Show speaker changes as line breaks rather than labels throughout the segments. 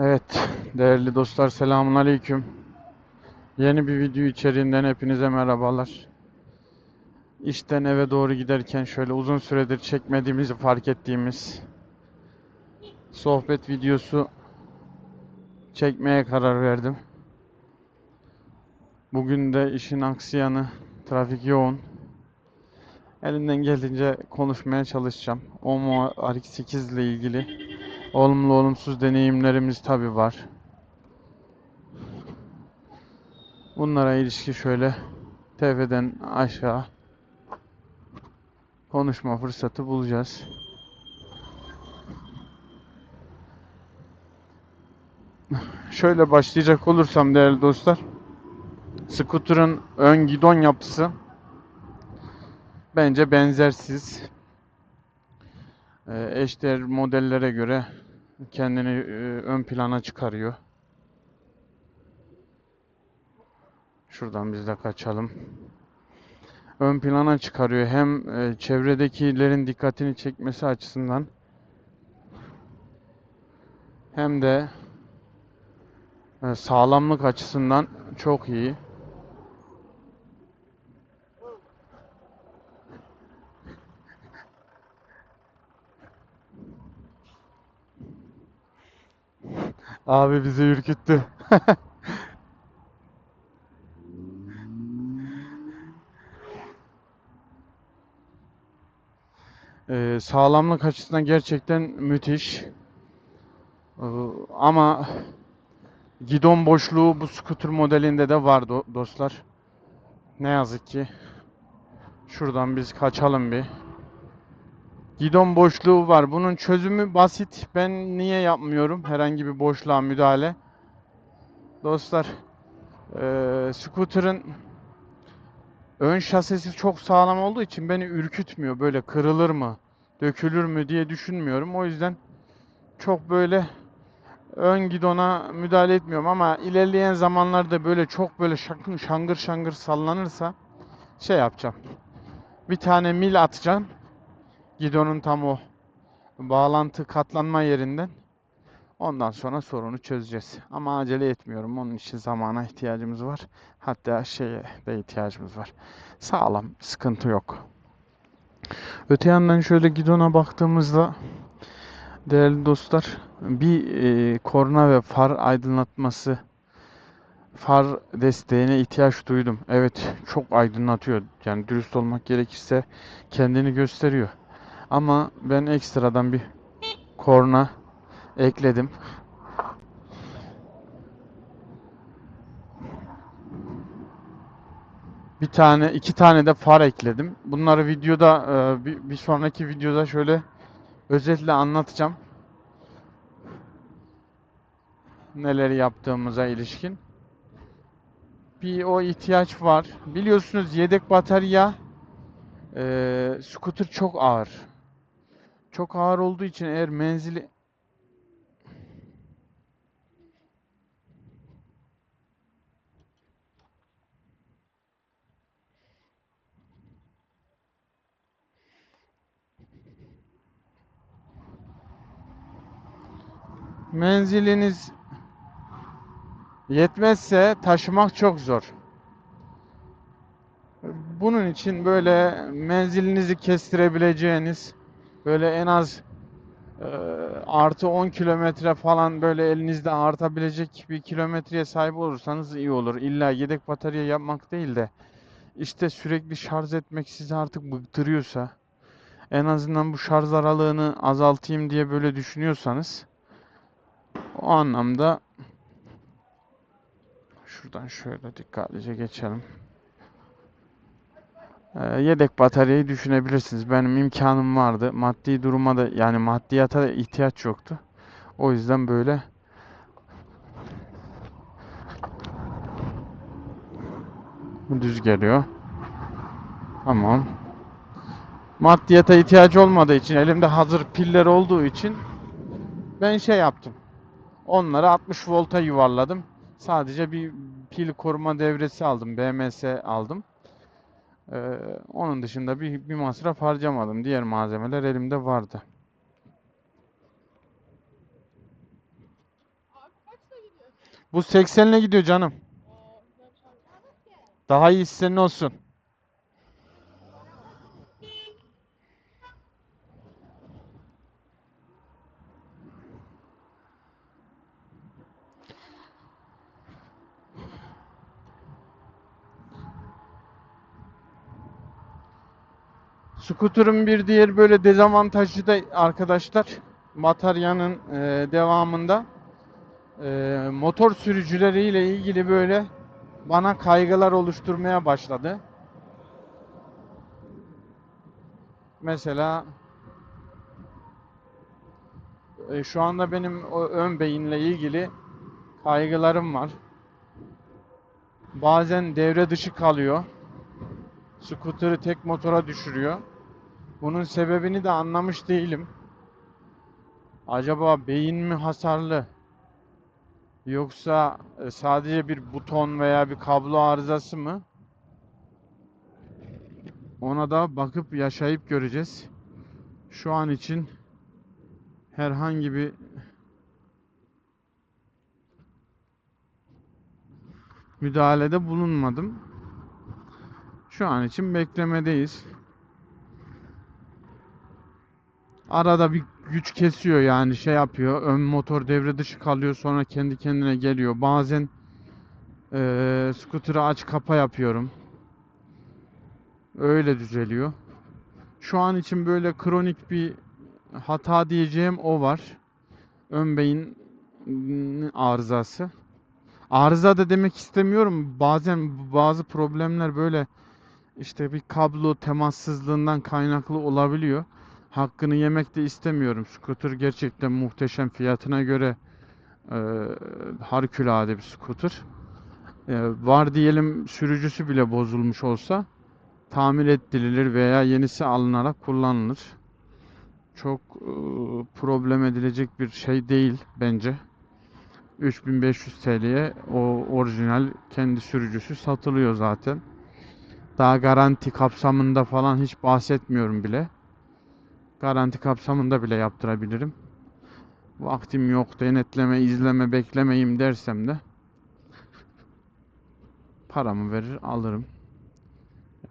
Evet, değerli dostlar selamun aleyküm. Yeni bir video içeriğinden hepinize merhabalar. İşten eve doğru giderken şöyle uzun süredir çekmediğimizi fark ettiğimiz sohbet videosu çekmeye karar verdim. Bugün de işin aksiyanı, trafik yoğun. Elimden geldiğince konuşmaya çalışacağım. OMO RX8 ile ilgili olumlu olumsuz deneyimlerimiz tabii var. Bunlara ilişki şöyle tepeden aşağı konuşma fırsatı bulacağız. Şöyle başlayacak olursam değerli dostlar. Scooter'ın ön gidon yapısı bence benzersiz. Ee, eşdeğer modellere göre kendini e, ön plana çıkarıyor. Şuradan biz de kaçalım. Ön plana çıkarıyor. Hem e, çevredekilerin dikkatini çekmesi açısından hem de e, sağlamlık açısından çok iyi. Abi bizi ürküttü. Ee, sağlamlık açısından gerçekten müthiş. Ee, ama gidon boşluğu bu scooter modelinde de var do- dostlar. Ne yazık ki. Şuradan biz kaçalım bir. Gidon boşluğu var. Bunun çözümü basit. Ben niye yapmıyorum herhangi bir boşluğa müdahale? Dostlar, eee scooter'ın ön şasisi çok sağlam olduğu için beni ürkütmüyor. Böyle kırılır mı, dökülür mü diye düşünmüyorum. O yüzden çok böyle ön gidona müdahale etmiyorum ama ilerleyen zamanlarda böyle çok böyle şangır şangır sallanırsa şey yapacağım. Bir tane mil atacağım. Gidonun tam o bağlantı katlanma yerinden. Ondan sonra sorunu çözeceğiz. Ama acele etmiyorum. Onun için zamana ihtiyacımız var. Hatta şeye de ihtiyacımız var. Sağlam, sıkıntı yok. Öte yandan şöyle gidona baktığımızda değerli dostlar bir e, korna ve far aydınlatması far desteğine ihtiyaç duydum. Evet, çok aydınlatıyor. Yani dürüst olmak gerekirse kendini gösteriyor. Ama ben ekstradan bir korna ekledim. Bir tane, iki tane de far ekledim. Bunları videoda, e, bir, sonraki videoda şöyle özetle anlatacağım. Neleri yaptığımıza ilişkin. Bir o ihtiyaç var. Biliyorsunuz yedek batarya e, scooter çok ağır. Çok ağır olduğu için eğer menzili menziliniz yetmezse taşımak çok zor. Bunun için böyle menzilinizi kestirebileceğiniz böyle en az e, artı 10 kilometre falan böyle elinizde artabilecek bir kilometreye sahip olursanız iyi olur. İlla yedek batarya yapmak değil de işte sürekli şarj etmek sizi artık bıktırıyorsa en azından bu şarj aralığını azaltayım diye böyle düşünüyorsanız o anlamda şuradan şöyle dikkatlice geçelim. Ee, yedek bataryayı düşünebilirsiniz. Benim imkanım vardı. Maddi duruma da yani maddiyata da ihtiyaç yoktu. O yüzden böyle düz geliyor. Tamam. Maddiyata ihtiyacı olmadığı için elimde hazır piller olduğu için ben şey yaptım. Onları 60 volta yuvarladım. Sadece bir pil koruma devresi aldım. BMS aldım. Ee, onun dışında bir, bir masraf harcamadım. Diğer malzemeler elimde vardı. Bu 80'le gidiyor canım. Daha iyi senin olsun. Scooter'ın bir diğer böyle dezavantajı da arkadaşlar Batarya'nın e, devamında e, motor sürücüleriyle ilgili böyle bana kaygılar oluşturmaya başladı. Mesela e, şu anda benim o ön beyinle ilgili kaygılarım var. Bazen devre dışı kalıyor. Scooter'ı tek motora düşürüyor. Bunun sebebini de anlamış değilim. Acaba beyin mi hasarlı? Yoksa e, sadece bir buton veya bir kablo arızası mı? Ona da bakıp yaşayıp göreceğiz. Şu an için herhangi bir müdahalede bulunmadım. Şu an için beklemedeyiz. Arada bir güç kesiyor yani şey yapıyor. Ön motor devre dışı kalıyor sonra kendi kendine geliyor. Bazen eee scooter'ı aç kapa yapıyorum. Öyle düzeliyor. Şu an için böyle kronik bir hata diyeceğim o var. Ön beyin arızası. Arıza da demek istemiyorum. Bazen bazı problemler böyle işte bir kablo temassızlığından kaynaklı olabiliyor. Hakkını yemek de istemiyorum. Scooter gerçekten muhteşem fiyatına göre e, harikulade bir scooter. E, var diyelim sürücüsü bile bozulmuş olsa tamir ettirilir veya yenisi alınarak kullanılır. Çok e, problem edilecek bir şey değil bence. 3500 TL'ye o orijinal kendi sürücüsü satılıyor zaten. Daha garanti kapsamında falan hiç bahsetmiyorum bile. Garanti kapsamında bile yaptırabilirim. Vaktim yok, denetleme, izleme, beklemeyim dersem de paramı verir alırım.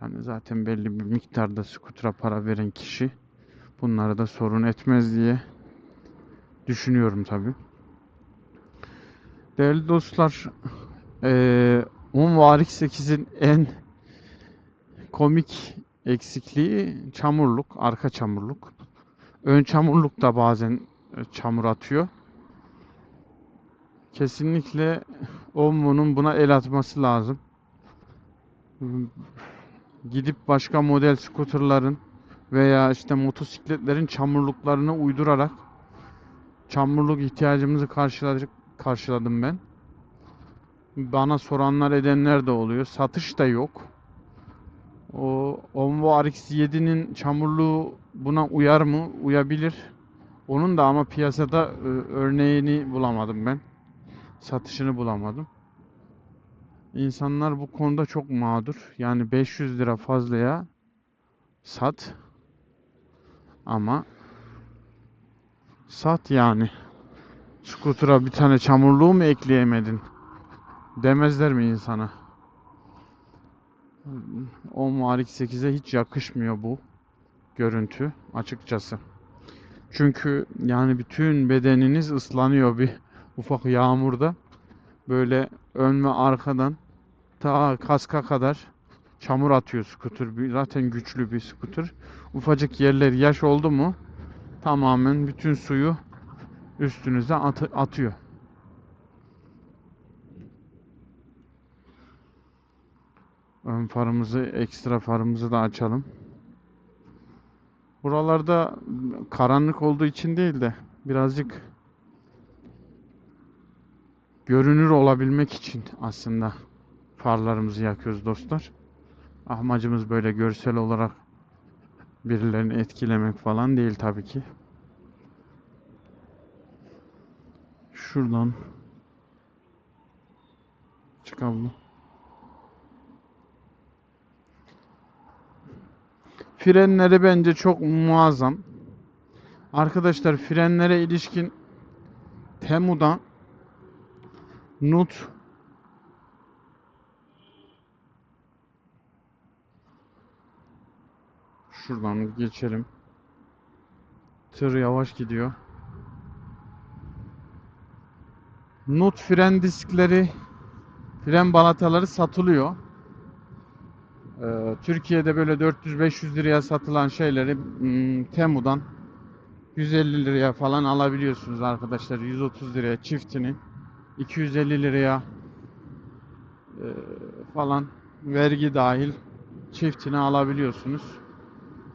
Yani zaten belli bir miktarda skutura para veren kişi bunları da sorun etmez diye düşünüyorum tabii. Değerli dostlar, eee 10 varik 8'in en komik eksikliği çamurluk, arka çamurluk. Ön çamurluk da bazen e, çamur atıyor. Kesinlikle Omvo'nun buna el atması lazım. Gidip başka model scooterların veya işte motosikletlerin çamurluklarını uydurarak çamurluk ihtiyacımızı karşıladık, karşıladım ben. Bana soranlar edenler de oluyor. Satış da yok. O Onvo RX-7'nin çamurluğu buna uyar mı? Uyabilir. Onun da ama piyasada e, örneğini bulamadım ben. Satışını bulamadım. İnsanlar bu konuda çok mağdur. Yani 500 lira fazlaya sat. Ama sat yani. Scooter'a bir tane çamurluğu mu ekleyemedin? Demezler mi insana? O Marik 8'e hiç yakışmıyor bu görüntü açıkçası. Çünkü yani bütün bedeniniz ıslanıyor bir ufak yağmurda. Böyle ön ve arkadan ta kaska kadar çamur atıyor skuter. Zaten güçlü bir skuter. Ufacık yerler yaş oldu mu tamamen bütün suyu üstünüze atı- atıyor. Ön farımızı, ekstra farımızı da açalım. Buralarda karanlık olduğu için değil de birazcık görünür olabilmek için aslında farlarımızı yakıyoruz dostlar. Amacımız böyle görsel olarak birilerini etkilemek falan değil tabii ki. Şuradan çıkalım. Frenleri bence çok muazzam. Arkadaşlar frenlere ilişkin Temu'dan Nut. Şuradan geçelim. Tır yavaş gidiyor. Nut fren diskleri, fren balataları satılıyor. Ee, Türkiye'de böyle 400-500 liraya satılan şeyleri hmm, Temu'dan 150 liraya falan alabiliyorsunuz arkadaşlar. 130 liraya çiftini. 250 liraya e, falan vergi dahil çiftini alabiliyorsunuz.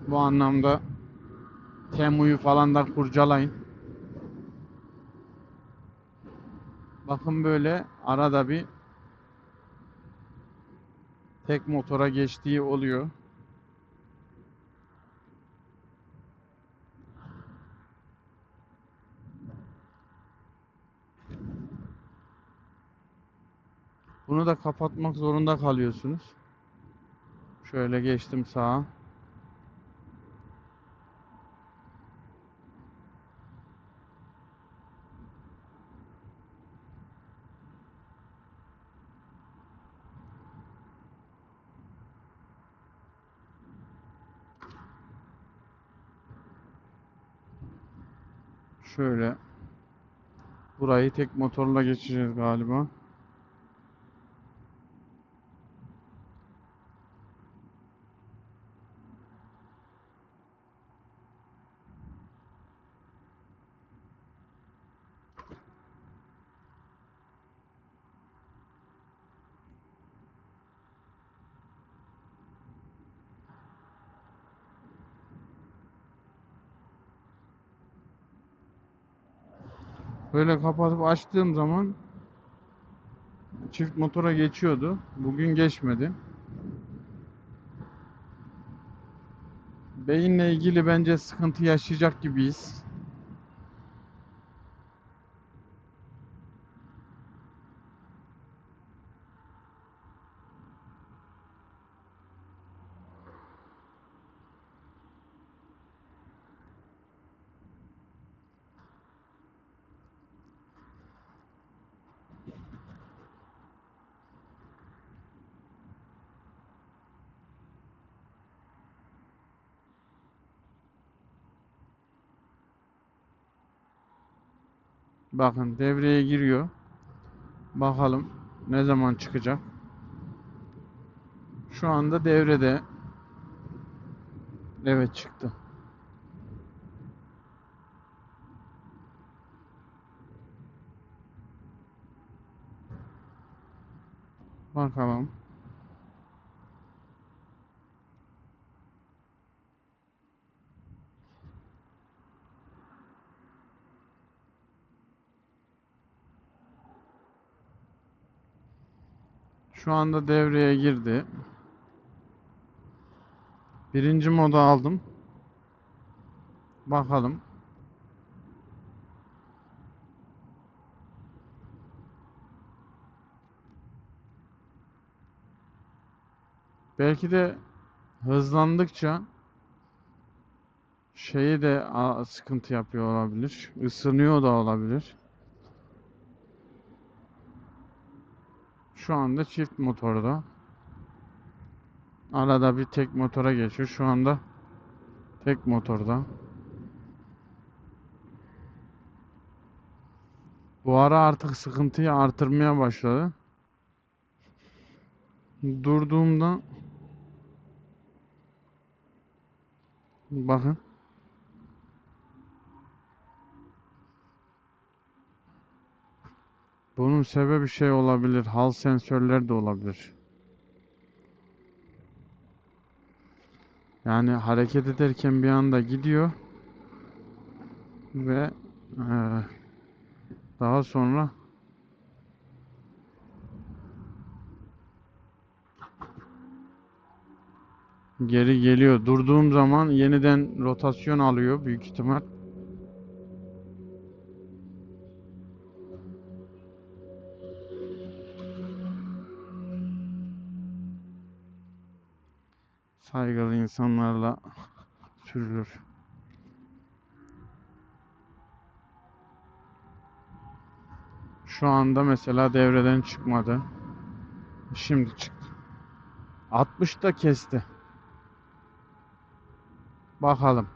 Bu anlamda Temu'yu falan da kurcalayın. Bakın böyle arada bir tek motora geçtiği oluyor. Bunu da kapatmak zorunda kalıyorsunuz. Şöyle geçtim sağa. Şöyle burayı tek motorla geçeceğiz galiba. Böyle kapatıp açtığım zaman çift motora geçiyordu. Bugün geçmedi. Beyinle ilgili bence sıkıntı yaşayacak gibiyiz. Bakın devreye giriyor. Bakalım ne zaman çıkacak. Şu anda devrede. Evet çıktı. Bakalım. Şu anda devreye girdi. Birinci moda aldım. Bakalım. Belki de hızlandıkça şeyi de sıkıntı yapıyor olabilir. Isınıyor da olabilir. Şu anda çift motorda. Arada bir tek motora geçiyor. Şu anda tek motorda. Bu ara artık sıkıntıyı artırmaya başladı. Durduğumda bakın bunun sebebi şey olabilir. Hal sensörler de olabilir. Yani hareket ederken bir anda gidiyor ve eee, daha sonra geri geliyor. Durduğum zaman yeniden rotasyon alıyor büyük ihtimal. Saygılı insanlarla sürülür. Şu anda mesela devreden çıkmadı. Şimdi çıktı. 60 da kesti. Bakalım.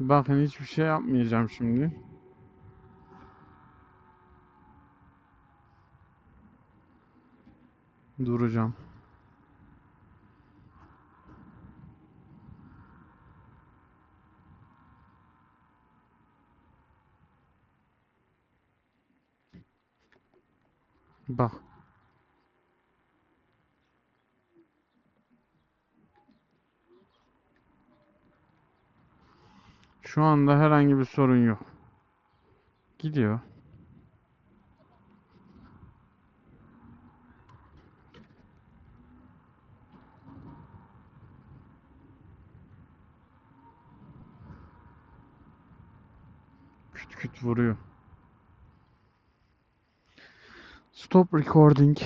Bakın hiçbir şey yapmayacağım şimdi. Duracağım. Bak. Şu anda herhangi bir sorun yok. Gidiyor. Küt küt vuruyor. Stop recording.